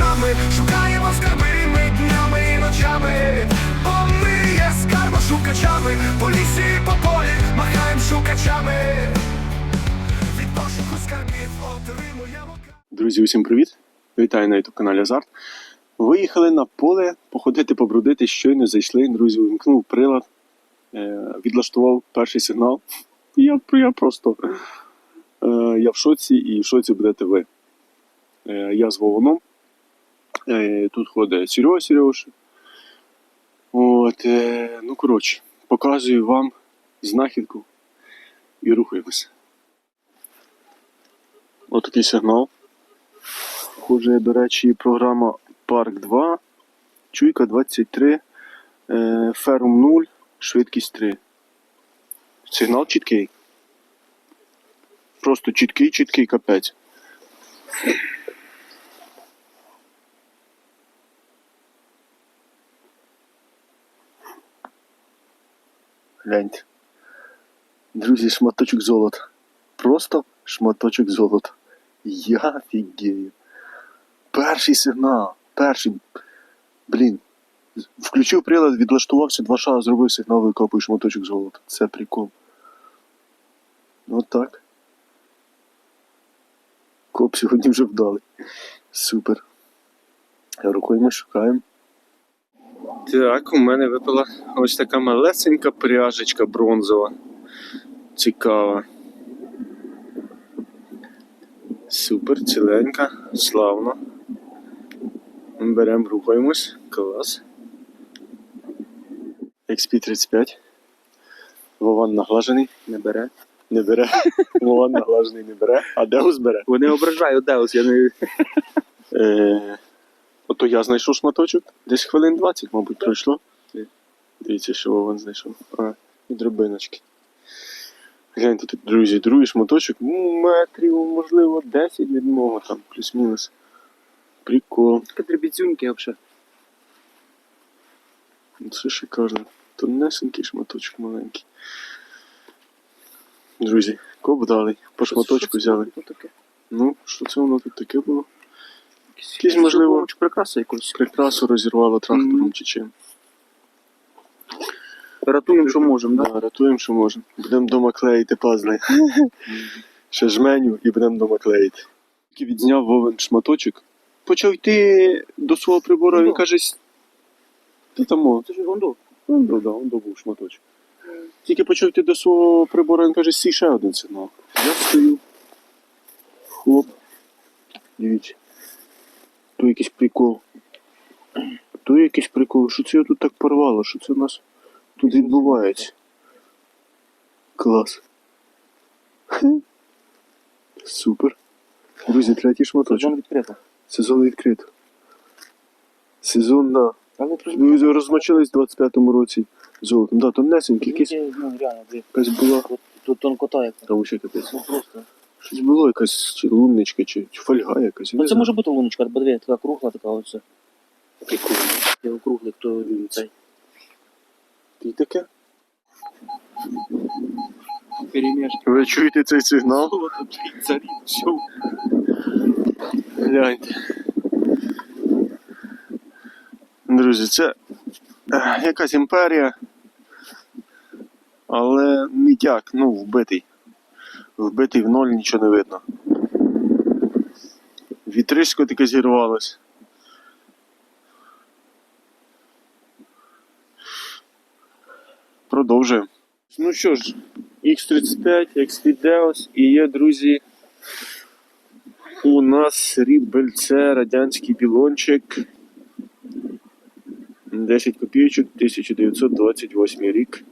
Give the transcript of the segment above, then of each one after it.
очами, шукаємо скарби ми днями і ночами, бо ми є скарбошукачами, по лісі по полі махаємо шукачами. Від пошуку скарбів отримуємо. Друзі, усім привіт! Вітаю на youtube каналі Азарт. Виїхали на поле походити, побродити, щойно зайшли. Друзі, увімкнув прилад, е, відлаштував перший сигнал. Я, я просто е, я в шоці і в шоці будете ви. Е, я з Вовоном. Е, тут ходить Серега Сереж. От, е, ну коротше, показую вам знахідку і рухаємося. Отакий сигнал. Схоже, до речі, програма Парк 2, Чуйка 23, е, Ферум 0, швидкість 3. Сигнал чіткий. Просто чіткий, чіткий капець. Гляньте. Друзі, шматочок золота. Просто шматочок золота. Я фігею. Перший сигнал. Перший. Блін. Включив прилад, відлаштувався, два шага зробив сигнал, викопуєш моточок золота. Це прикол. От так. Коп сьогодні вже вдалий. Супер. Рукою ми шукаємо. Так, у мене випала ось така малесенька пряжечка бронзова. Цікава. Супер, ціленька, славно. Беремо, рухаємось. Клас. XP35. Вован наглажений. Не бере. Не бере. Вован наглажений не бере. А Деус бере. Вони ображають Деус, я не. Е, ото я знайшов шматочок. Десь хвилин 20, мабуть, пройшло. Дивіться, що Вован знайшов. А, і дробиночки. Гляньте тут, друзі, другий шматочок, метрів, можливо, 10 від мого там, плюс-мінус. Прикол. Катрибіцюньки взагалі. Ну, Це шикарно. Тонесенький шматочок маленький. Друзі, коп дали. По шматочку взяли. Ну, що це воно тут таке було? Якісь, можливо, прикраса якусь. прикрасу розірвало трактором чи чим. Рятуємо, що можемо, да? Да, рятуємо, що можемо. Будемо вдома клеїти пазли. Ще жменю і будемо вдома клеїти. Тільки відзняв Вовен шматочок. Почав йти до свого прибору, він каже. Ти там о, Це ж гондо. Ну, да, он добув шматочок. Тільки почав йти до свого прибору, він каже, сій ще один сигнал. Я стою. Хлоп. Дивіться. То якийсь прикол. То якийсь прикол. Що це його тут так порвало? Що це у нас тут відбувається? Клас. Супер. Друзі, третій шматочок. Сезон відкрито. Сезон відкрито. Сезон на. Ви розмочились в 25-му році золотом. Да, тонесенький, якийсь ну, реально, якась була. Тут тонкота яка. Там ще капець. Ну просто. Щось було, якась чи лунничка, чи, чи фольга якась. я Ну це знаю. може бути луночка, бо дві, така кругла, така оце. Прикольно. Я округлий, хто цей. І таке. Перемішка. Ви чуєте цей сигнал? Царі, все. Гляньте. Друзі, це е, якась імперія. Але мідяк, ну, вбитий. Вбитий в ноль, нічого не видно. Вітришко таке зірвалось. Продовжуємо. Ну що ж, X35, X5 і є, друзі, у нас рібельце, радянський білончик. 10 копійочок, 1928 рік.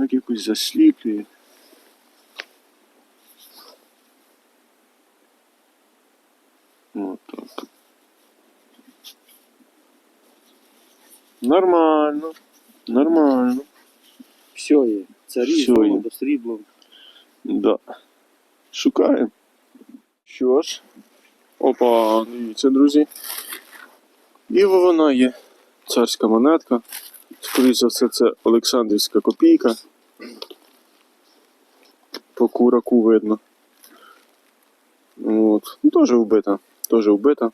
Так якось засліплює. От так. Нормально. Нормально. Все є. Царі, Всьо є. срібло. Да. Шукаємо. Що ж. Опа, дивіться, друзі. І вона є. Царська монетка. Скоріше за все, це Олександрівська копійка. По кураку видно. От. Ну, теж вбита. теж вбита.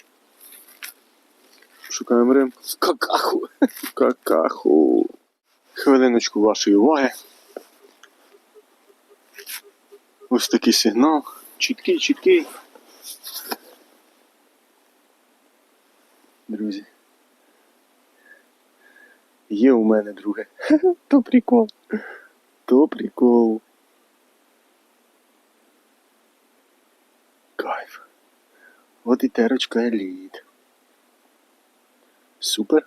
Шукаємо Рим. Какаху. Какаху. Хвилиночку вашої уваги. Ось такий сигнал. Чіткий, чіткий. Друзі. Є у мене друге. То прикол. То прикол. Кайф. От і терочка еліт. Супер.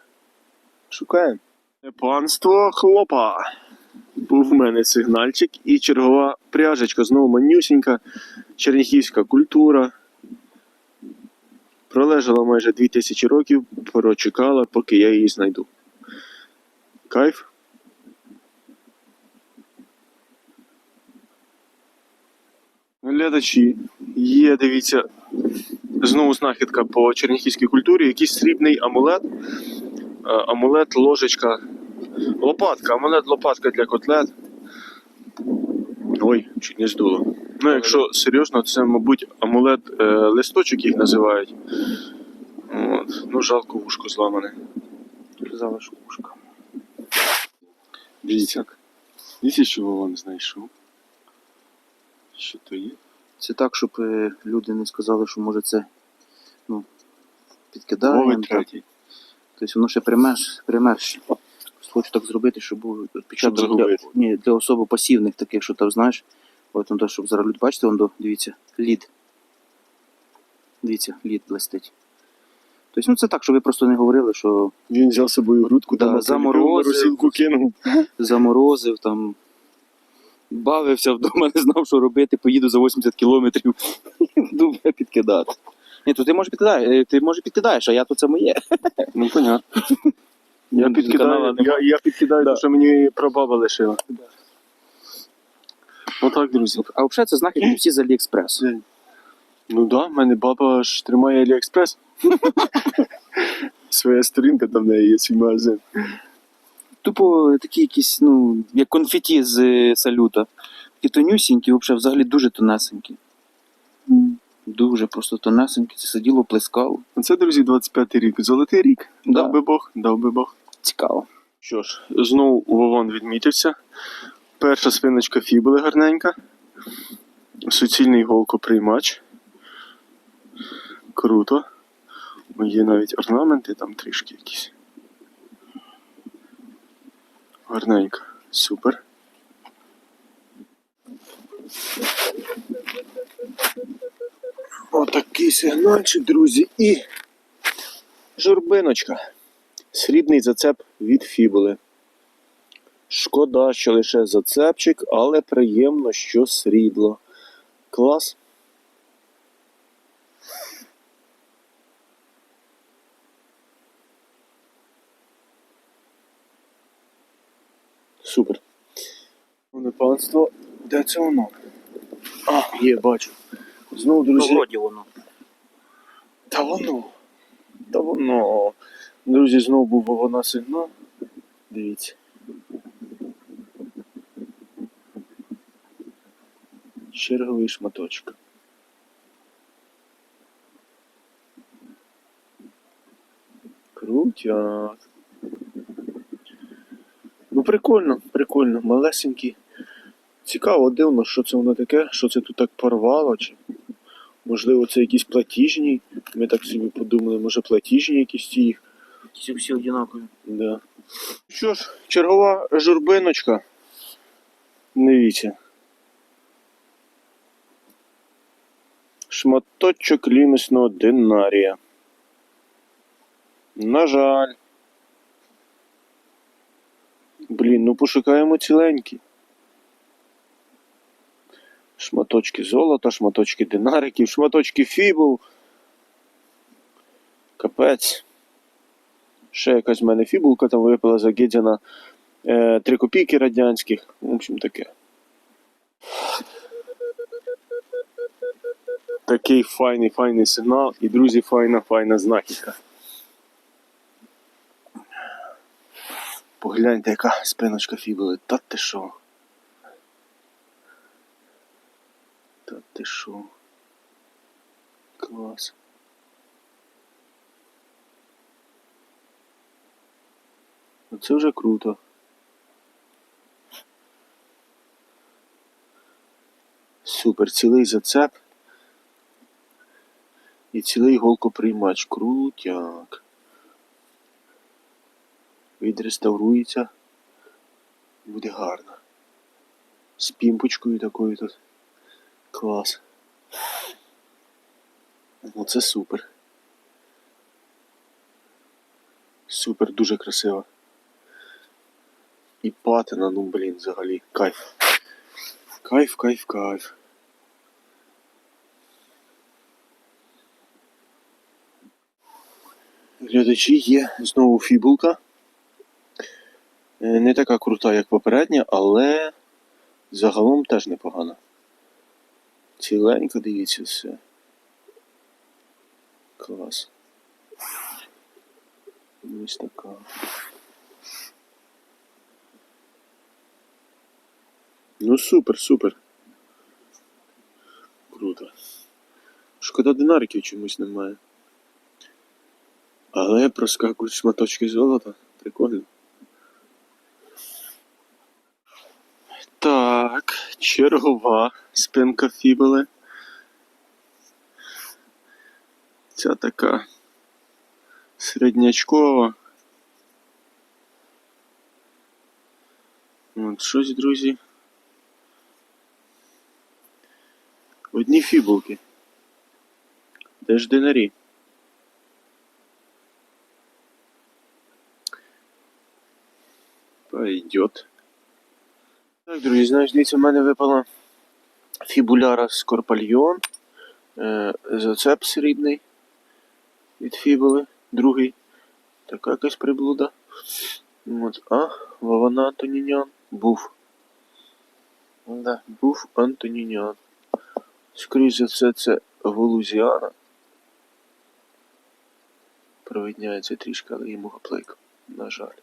Шукаємо. Панство хлопа. Був в мене сигнальчик і чергова пряжечка. Знову манюсінька, черніхівська культура. Пролежала майже 2000 років, прочекала, поки я її знайду. Кайф. Глядачі, є, дивіться, знову знахідка по черніхівській культурі, якийсь срібний амулет. Е, Амулет, ложечка, лопатка, амулет, лопатка для котлет. Ой, чуть не здуло. Ну, якщо серйозно, це, мабуть, амулет е, листочок їх називають. От. Ну, жалко вушко зламане. Залишу ушка. Дивіться. Дивіться, що Вован знайшов. Що то є? Це так, щоб е, люди не сказали, що може це ну, третій. Тобто воно ще примеш, примеш. Хочу так зробити, щоб був відпечаток для, ні, для особо пасивних таких, що там, знаєш, от он, щоб зараз люди бачите, он, до, дивіться, лід. Дивіться, лід блистить. Тобто, ну це так, щоб ви просто не говорили, що Він взяв з собою грудку, Да, там заморозив. заморозив, там, бавився вдома, не знав, що робити, поїду за 80 кілометрів, думаю підкидати. Ні, то ти може підкидаєш, ти може підкидаєш, а я то це моє. Ну, понятно. Я Ну, підкидаю, я, я підкидаю Да. те, що мені прабаба лишила. Отак, друзі. А взагалі це знахідки всі з Аліекспрес. Ну да, в мене баба ж тримає Аліекспрес. Своя сторінка там в неї є свій магазин. Тупо такі якісь, ну, як конфеті з е, салюта. Такі тонюсінькі, взагалі, взагалі дуже тонесенькі. Дуже просто тонесенькі. Це сиділо, плескало. Це, друзі, 25-й рік. Золотий рік. Да. Дав би Бог, дав би Бог. Цікаво. Що ж, знову Вовон відмітився. Перша спиночка фібули гарненька. Суцільний голкоприймач. Круто. Є навіть орнаменти там трішки якісь. Гарненько. Супер. Отакий сигнальчик, друзі, і журбиночка. Срібний зацеп від фібули. Шкода, що лише зацепчик, але приємно, що срібло. Клас. Супер. Пане панство, де це воно? А, є, бачу. Знову, друзі. Вроді воно. Та воно. Та воно. Друзі, знову був вона сигнал. Дивіться. Черговий шматочок. Крутяк. Ну, прикольно, прикольно, малесенький. Цікаво, дивно, що це воно таке, що це тут так порвало, чи можливо це якісь платіжні. Ми так собі подумали, може платіжні якісь ці їх. Всі всі однакові. Да. Що ж, чергова журбиночка. Дивіться. Шматочок лімісного динарія. На жаль. Блін, ну пошукаємо ціленькі. Шматочки золота, шматочки динариків, шматочки фібул. Капець. Ще якась в мене фібулка там випала за Гедзяна. Е, 3 копійки радянських. В общем таке. Такий файний, файний сигнал. І, друзі, файна, файна знахідка. Погляньте, яка спиночка фібули. Та ти шо? Та ти шо? Клас. Ну це вже круто. Супер, цілий зацеп і цілий голкоприймач. Крутяк. Відреставрується. Буде гарно. З пімпочкою такою тут. Клас. Ну це супер. Супер, дуже красиво. І патина, ну блін, взагалі. Кайф. Кайф, кайф, кайф. Глядачі є знову фібулка. Е, Не така крута, як попередня, але загалом теж непогана. Ціленько дивіться все. Клас. Ось така. Ну супер, супер. Круто. Шкода динариків чомусь немає. Але проскакують шматочки золота. Прикольно. Так, чергова спинка фібули. Ця така середнячкова. От щось, друзі. Одні фібулки. Де ж динарі? Пойдет. Так, друзі, знаєш, дивіться, в мене випала фібуляра Скорпальйон. Е, зацеп срібний від фібули, другий. Така якась приблуда. От, а, Вована Антонінян був. Да, був Антонінян. Скоріше за все, це Голузіана. Провідняється трішки, але йому гаплик. На жаль.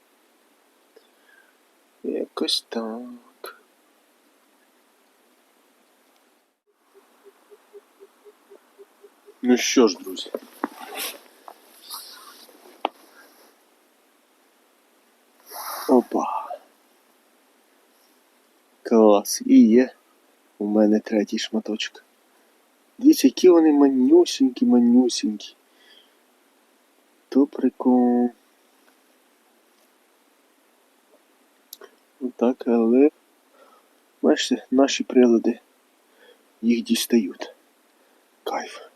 Якось так. Ну що ж, друзі. Опа. Клас. І є у мене третій шматочок. Дивіться, які вони манюсінькі, манюсінькі. То прикол. Так, але бачите, наші прилади їх дістають. Кайф.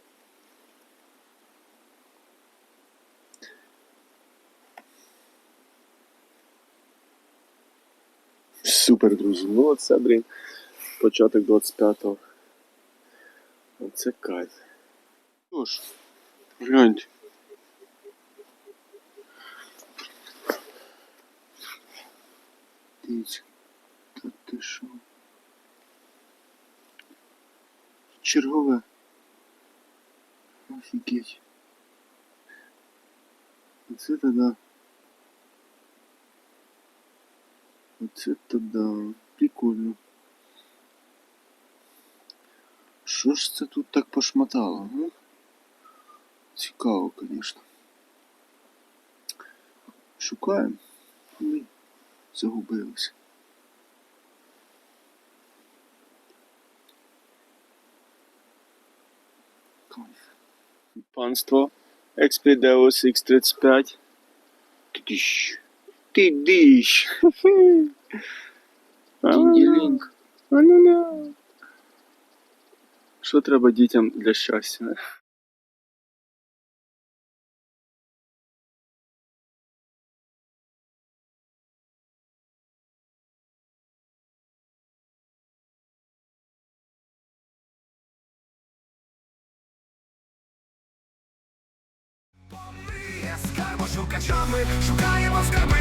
Супер, друзі. Ну оце, блін, початок 25-го. Оце кайф. Що ж, гляньте. Дивіться, тут ти що? Чергове. Офігеть. Оце тоді. Оце то да. Прикольно. Що ж це тут так пошмотало, ну? Цікаво, звісно. Шукаємо. Ми загубилися. Кайф. Панство Експедеус X35. Тидіщ. Тидіщ. Дінділінг. А-ну-на. Що треба дітям для щастя? Ми є скарбошукачами, шукаємо скарби ми днями